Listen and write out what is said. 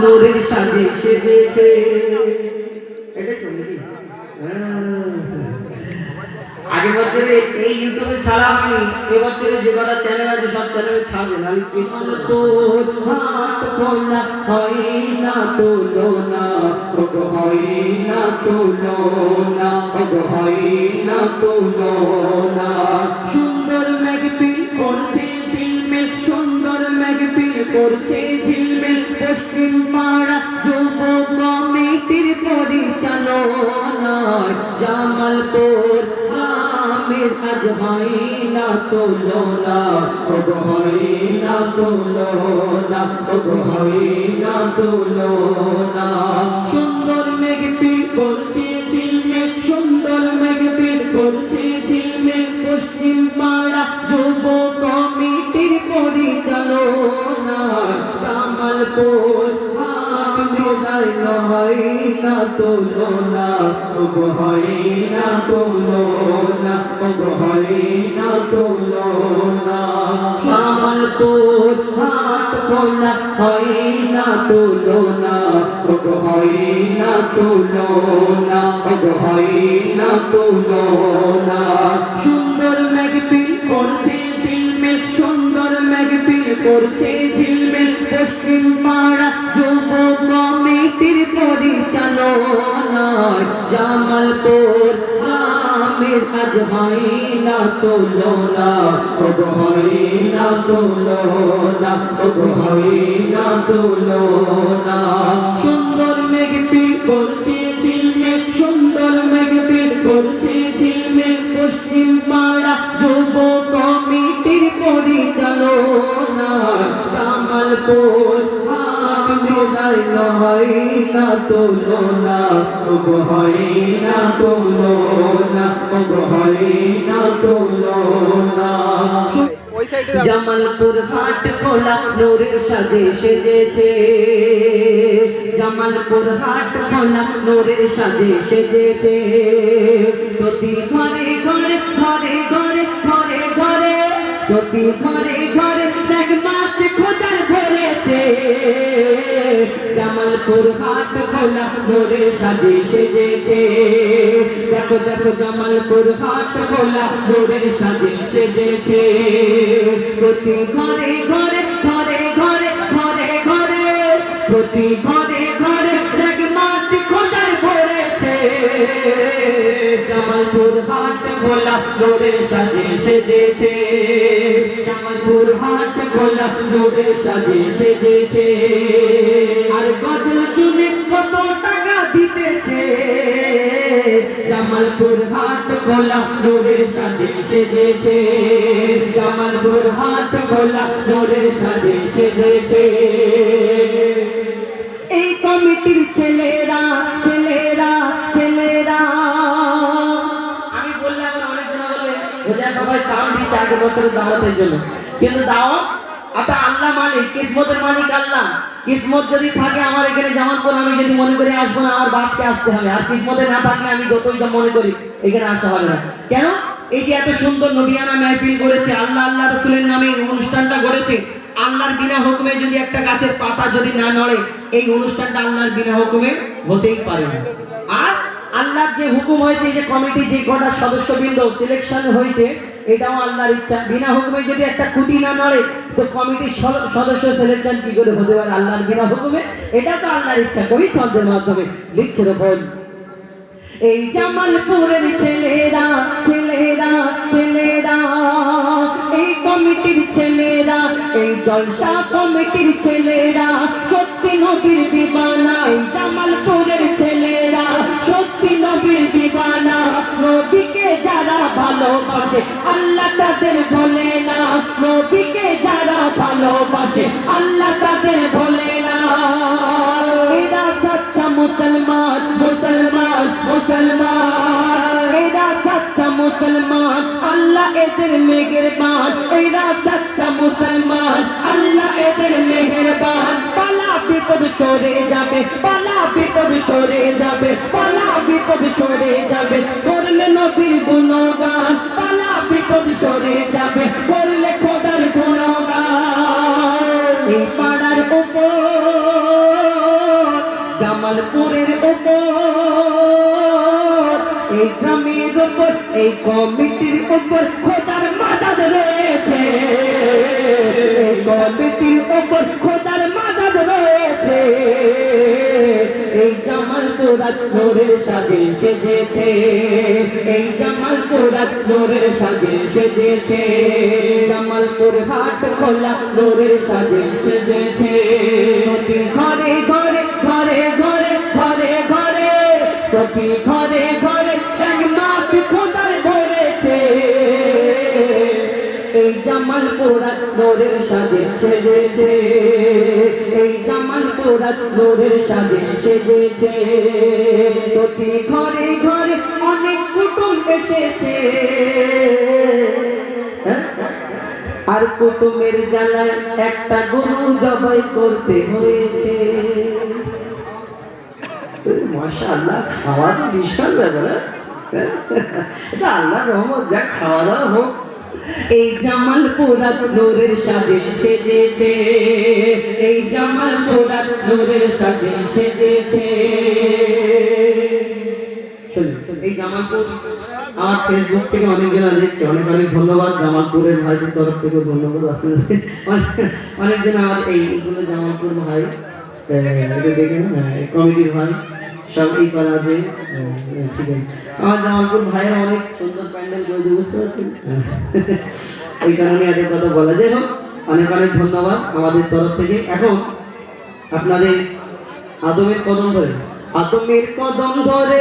নূরের সাজে সেজেছে। তো বছরে এই ইউটিউবে ছাড়া যে কটা চ্যানেল আছে সব চ্যানেলে ছাড়বে। নাহলে কৃষ্ণ তোর হাত না না না না না না সুন্দর মেঘপিল করছে সুন্দর মেঘপিল করছে। হয় না তুলনা, ওগো হয় না তুলনা, ওগো হয় না তুলনা। সুন্দর মেঘপিল করছে ঝিলমিল সুন্দর মেঘপিল করছে ঝিলমিল পশ্চিম পাড়া যুব কমিটির পরিচালনা, জামালপুর হামিদাই হয় না তুলনা। ওগো হয় না তুলনা ওগো হয় না তুলনা জামালপুর হাট খোলা হয় না তুলনা ওগো হয় না ওগো হয় না তুলনা সুন্দর মেঘপিল করছে ঝিলমিল, সুন্দর মেঘপিল করছে ঝিলমিল। পশ্চিম পাড়া হয় না তুলনা ওগো হয় না তুলনা ওগো হয় না তুলনা সুন্দর মেঘপিল করছে ঝিলমিল, সুন্দর মেঘপিল করছে ঝিলমিল। পশ্চিম পাড়া যুব কমিটির পরিচালনা, জামালপুর হয় না তুলনা ওগো হয় না হয় না। জামালপুর হাট খোলা নূরের সাজে সেজেছে। জামালপুর হাট খোলা নূরের সাজে সেজেছে। প্রতি ঘরে ঘরে ঘরে ঘরে ঘরে ঘরে প্রতি ঘরে জামালপুর হাট খোলা নূরের সাজে সেজেছে। দেখো দেখো, জামালপুর হাট খোলা নূরের সাজে সেজেছে। প্রতি ঘরে ঘরে ঘরে ঘরে ঘরে ঘরে, প্রতি ঘরে ঘরে মাত খোদার ভরেছে। জামালপুর হাট খোলা নূরের সাজে সেজেছে। জামালপুর হাট খোলা নূরের সাজে সেজেছে। জামালপুর হাট খোলা, নূরের সাজে সেজেছে। জামালপুর হাট খোলা, নূরের সাজে সেজেছে। এই কমিটির ছেলেরা ছেলেরা ছেলেরা। আমি বললাম অনেকজন বলবে, বোঝা সবাই পাম দিচ্ছে আগে বছরের দাওয়াতের জন্য। কিন্তু দাওয়াত আচ্ছা আল্লাহ মালিক, কিসমতের মালিক আল্লাহ। কিসমত যদি থাকে আমার এখানে যেমন করে আমি যদি মনে করি আসব না, আমার বাপকে আসতে হবে। আর কিসমতে না থাকলে আমি যতই যা মনে করি, এখানে আসা হবে না। কেন? এই যে এত সুন্দর নবিয়ানা মেহফিল করেছে আল্লাহ আল্লাহ রসুলের নামে অনুষ্ঠানটা গড়েছে, আল্লাহর বিনা হুকুমে যদি একটা গাছের পাতা যদি না নড়ে, এই অনুষ্ঠানটা আল্লাহর বিনা হুকুমে হতেই পারে না। আর আল্লাহর যে হুকুম হয়েছে যে কমিটি যে কটা সদস্যবৃন্দ সিলেকশন হয়েছে এটাও আল্লাহর ইচ্ছা। বিনা হুকুমে যদি একটা খুঁটি না নড়ে, তো কমিটির সদ- সদস্য সিলেকশন কি করে হতে পারে? আল্লাহর বিনা হুকুমে? এটা তো আল্লাহর ইচ্ছা। কবি ছন্দের মাধ্যমে। লিখছে দেখুন এই জামালপুরের ছেলেরা ছেলেরা ছেলেরা, এই কমিটির ছেলেরা, এই জলসা কমিটির ছেলেরা, সত্যি নবীর দিবানা, এই জামালপুরের ছেলেরা। ভালোবাসে, আল্লাহ তাদের বলে না, নবীকে যারা ভালোবাসে, আল্লাহ তাদের বলে না। এরা সচ্চা মুসলমান মুসলমান মুসলমান। মুসলমান, আল্লাহ এদের মেহেরবান। এরা সচ্চা মুসলমান, আল্লাহ এদের মেহেরবান। পালা বিপদ সরে যাবে, পালা বিপদ সরে যাবে, পালা বিপদ সরে যাবে। যাবে করলে খোদার গুণগান এই পাড়ার উপর, জামালপুরের উপর, এই গ্রামের উপর, এই কমিটির উপর খোদার মাদাদ রয়েছে। এই কমিটির উপর খোদার মাদাদ রয়েছে। জামালপুরাত সাজে সেজেছে। এই জামালপুরাত নোরের সাজে সেজেছে। জামালপুর হাট খোলা নোরের সাজে সেজেছে। ঘরে ঘরে ঘরে ঘরে ঘরে ঘরে, প্রতি ঘরে ঘরে এক মাঠ খোদার ভরেছে। এই জামাল পোড়াত নোরের সাজে সেজেছে। নোরের সাজে সেজেছে প্রতি ঘরে ঘরে অনেক কুটুম এসেছে? আর কুটুমের জ্বালায় একটা গরু জবাই করতে হয়েছে মাশাআল্লাহ, খাওয়া তো বিশাল ব্যাপার হ্যাঁ? আল্লাহ রহমত, যা খাওয়া দাওয়া হোক এই জামাল পোড়াত নূরের সাজে সেজেছে। এই জামাল পোড়াত নূরের সাজে সেজেছে। এই জামালপুর আমার ফেসবুক থেকে অনেকজনা দেখছে, অনেক অনেক ধন্যবাদ জামালপুরের ভাইদের তরফ থেকে, ধন্যবাদ আপনাদের। অনেক, অনেকজন আমার এইগুলো জামালপুর ভাই দেখেন কমিটির ভাই। সব করা আছে। ঠিক আছে। আমার জামালপুর ভাইয়ের অনেক সুন্দর প্যান্ডেল করেছে বুঝতে পারছেন? এই কারণে এদের কথা বলা। যায় হোক অনেক অনেক ধন্যবাদ আমাদের তরফ থেকে। এখন আপনাদের আদমের কদম ধরে। আদমের কদম ধরে